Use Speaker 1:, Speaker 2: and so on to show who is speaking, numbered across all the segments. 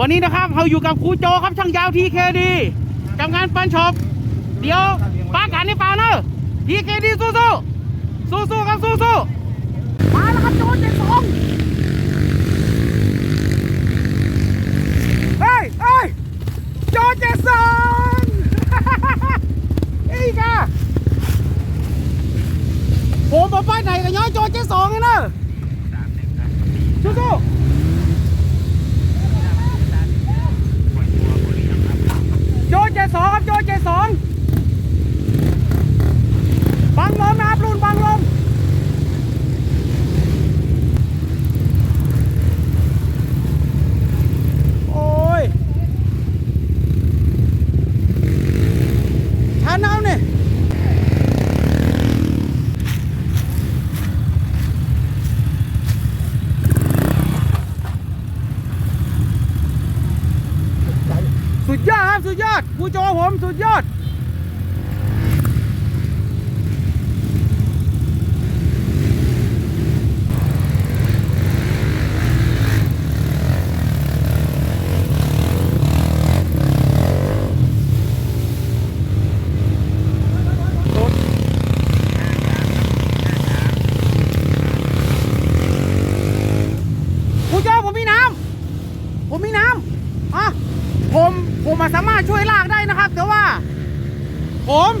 Speaker 1: วันนี้นะครับเราอยู่กับครูโจครับช่างยาวทีเคดีกำงานปันชอบเดี๋ยวป้ากันนี่ฟ้าเนอะทีเคดีสู้สู้สู้สู้ๆครับสู้สู้ๆมาแล้วครับโจเจ็ดสองเฮ้ยเฮ้ยโจเจ็ดสอง อีกอะผมบอกไปไหนกันย้อยโจเจ็ดสองเลยเนอะสู้สู้ๆ โจเจ็ดสองครับโจเจ็ดสองบังลมนะครับรุ่นบังลมโอ้ยชาน้ำเนี่ยสุดยอดครับ สุดยอดครูโจผมสุดยอด ครูโจผมมีน้ำ ผมมีน้ำอะผม ผมมาสามารถช่วยลากได้นะครับ แต่ว่า ผม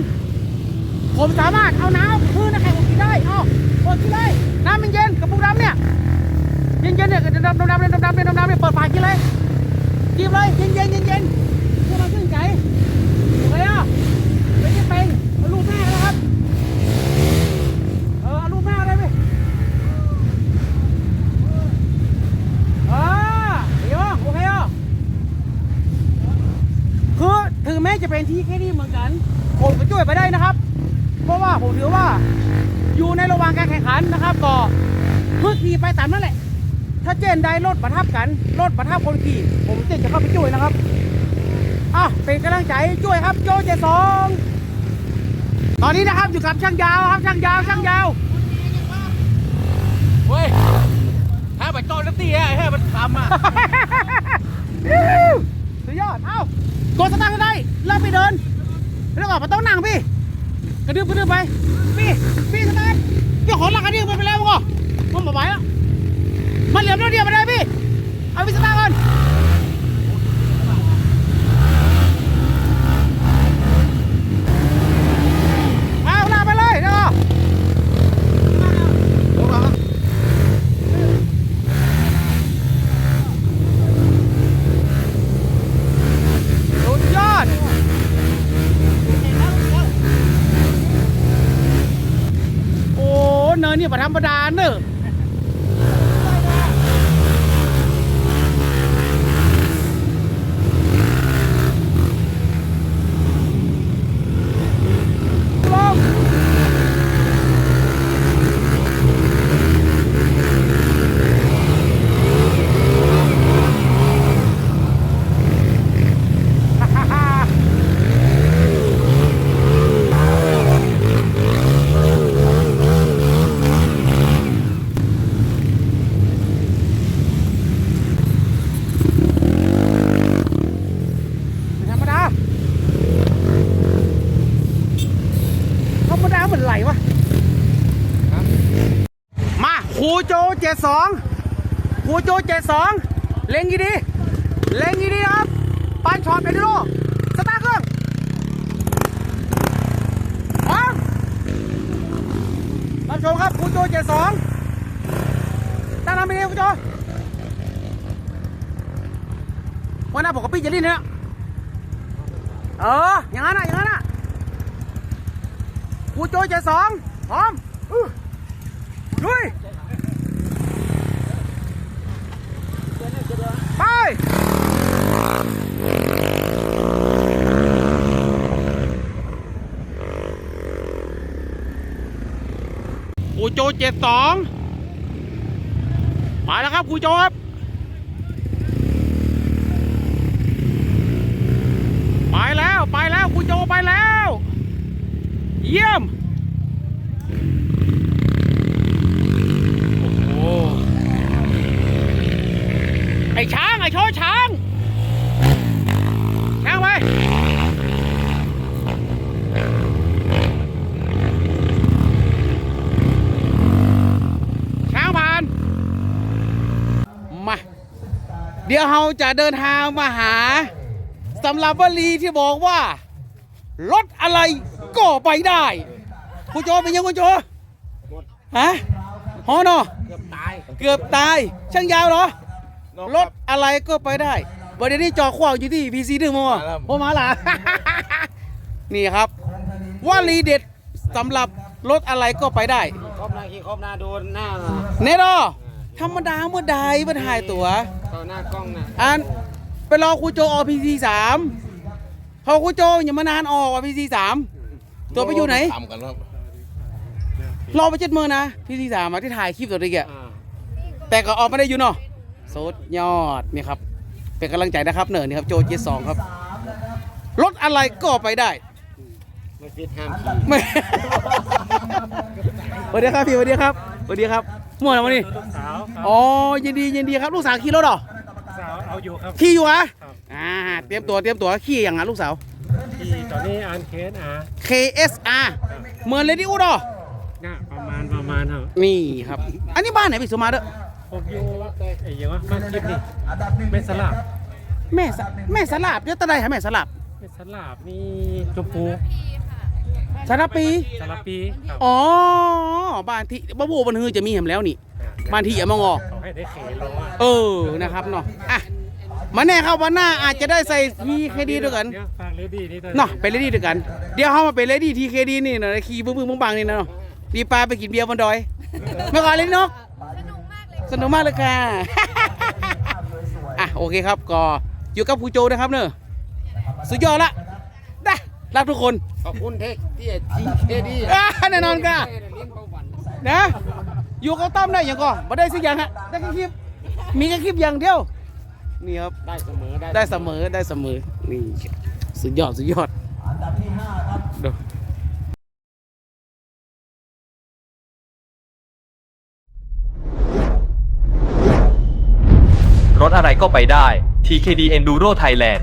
Speaker 1: ผมสามารถเอาน้ำพื้นนะใครผมกินได้ เอาผมกินเลย น้ำมันเย็นกระปุกดำเนี่ย เย็นเย็นๆเนี่ย ดำดำเนี่ยดำดำเนี่ยดำดำเนี่ยเปิดฝากินเลยกินเลยเย็นเย็นเย็นเย็นเพื่อมาขึ้นใจโอเคอะไม่ใช่เป็นเอาลูกแม่นะครับเออเอาลูกแม่ได้ไหมอ่าเดี๋ยวโอเคอะคือถึงแม้จะเป็นที่แค่นี้เหมือนกันผมก็ช่วยไปได้นะครับ เพราะว่าผมถือว่าอยู่ในระหว่างการแข่งขันนะครับ ก็พึ่ขี่ไปตามนั่นแหละ ถ้าเจนใดรถประทับกัน รถประทับคนขี่ ผมเจนจะเข้าไปช่วยนะครับอะเป็นกำลังใจช่วยครับโจเจสองตอนนี้นะครับอยู่กับช่างยาวครับช่างยาวช่างยาว
Speaker 2: เฮ้ยถ้าไปโจนนักตีอะให้มันทำอะ
Speaker 1: สุดยอดเอ้ากดสตาร์ทก็ได้เริ่มไปเดินแล้วก็มาต้องนั่งพี่กระดึ๊บกระดึ๊บไปพี่พี่สตาร์ทพี่ขอหลักกระดึ๊บไปแล้วก็มันบอกไหวแล้ว มันเหลี่ยมแล้วเดียวไปได้พี่ เอาพี่สตาร์ก่อนเอาลาไปเลยเนาะสุดยอด โอ้ เนินนี่ประธรรมดาเนอะลงฮ่าฮ่า ไม่ธรรมดา ธรรมดาเหมือนไหลวะ มาครู โจเจ็ดสองครูโจเจ็ดสองเล็งดีเล็งดีๆนะครับปันช็อตไปดูสตาร์ทเครื่องพร้อมรับชมครับครูโจเจ็ดสองตั้งนำไปดีครูโจวันหน้าผมกับพี่จะลิ้นเนี่ยเออ อย่างนั้นอะ อย่างนั้นอะครูโจเจ็ดสองพร้อมอือลุย ไปครูโจเจ็ดสองมาแล้วครับครูโจครับ ไปแล้วไปแล้วครูโจไปแล้ว เยี่ยม ไอ้ช้าง ไอ้โชว์ช้าง ช้างไปช้างผ่าน มา เดี๋ยวเราจะเดินทางมาหาสำหรับวลีที่บอกว่า รถอะไรก็ไปได้คุณโจเป็นยังคุณโจฮะฮอนอ
Speaker 2: เกือบตาย
Speaker 1: เกือบตาย ช่างยาวเหรอ รถอะไรก็ไปได้วันนี้จอขวางอยู่ที่พีซีดึงมั้ง
Speaker 2: ครับ
Speaker 1: พ่อมาล่ะ นี่ครับวลีเด็ดสำหรับรถอะไรก็ไปได้
Speaker 2: ครบหน้าขี้ครบหน้าโดนหน้า
Speaker 1: เนรอธรรมดาเมื่อใดเมื่อถ่ายตัว
Speaker 2: เข้าหน้ากล้องน่ะ
Speaker 1: อันไปรอครูโจอพีซีสามพอครูโจอย่ามานานออกอพีซีสามตัวไปอยู่ไหน
Speaker 2: ทำกันครับ
Speaker 1: รอไปเจ็ดมือนะพีซีสามที่ถ่ายคลิปตัวนี้แก
Speaker 2: อ่า
Speaker 1: แต่ก็ออกไม่ได้อยู่เนาะ สุดยอดนี่ครับ เป็นกำลังใจนะครับเหนิร์นี่ครับโจเจสองครับ รถอะไรก็ไปได้
Speaker 2: ไม่ฟิตห้ามขี่
Speaker 1: ไม่สวัสดีครับพี่สวัสดีครับสวัสดีครับมั่วนะวันนี้
Speaker 3: ลูกสาวครับ
Speaker 1: อ๋อยินดียินดีครับลูกสาวขี่รถเหรอ
Speaker 3: ลูกสาวเอาอยู่ครับ
Speaker 1: ขี่อยู่เหรอ
Speaker 3: ครับ
Speaker 1: อ่าเตรียมตัวเตรียมตัวขี่อย่างนั้นลูกสาว
Speaker 3: ที่ตอนนี้อ่านเคสอะ
Speaker 1: KSR เหมือนเลดี้อูดอ
Speaker 3: น่ะประมาณประมาณครับ
Speaker 1: นี่ครับ อันนี้บ้านไหนพี่สมมาเด้อ
Speaker 3: ผมอยู่ไอ้ยังวะบ้านคลิปนี่เป็นสลับ
Speaker 1: แม่สแม่สลับเดี๋ยวตะไดหาแม่สลับ
Speaker 3: เป็นสลับนี่ชมพู
Speaker 1: สลับปี
Speaker 3: สลับปีครับ
Speaker 1: อ๋อบ้านที่บ้านบูบันฮือจะมีแหมแล้วนี่ บ้านที่อย่ามางอ
Speaker 3: เขาให้ได้เขนลงอะ
Speaker 1: เออนะครับเนาะอะมาแน่ครับวันหน้าอาจจะได้ใส่ทีเคดีด้วยกัน
Speaker 3: เดี๋ยวฝากเลดี้นี่ด้วย
Speaker 1: เนาะเป็นเลดี้ด้วยกัน เดี๋ยวเขามาเป็นเลดี้ทีเคดีนี่เนาะขี่บึ้งบึ้งบังๆนี่เนาะดีปลาไปกินเบียร์บนดอยเมื่อก่อนเลยนก สนุกมากเลยค่ะ อะโอเคครับก็อยู่กับครูโจนะครับเนอะสุดยอดละได้รักทุกคน
Speaker 2: ขอบคุณเทคที่ทีเคดี
Speaker 1: อ่าแน่นอนค่ะ
Speaker 2: เลี้ยงเบาหวาน
Speaker 1: นะอยู่กับต้อมได้อย่างก่อนมาได้สักอย่างฮะได้แค่คลิปมีแค่คลิปอย่างเดียวนี่ครับ
Speaker 2: ได้เสมอได้
Speaker 1: ได้เสมอได้เสมอนี่สุดยอดสุดยอดดู
Speaker 4: รถ อะไรก็ไปได้ TKD Enduro Thailand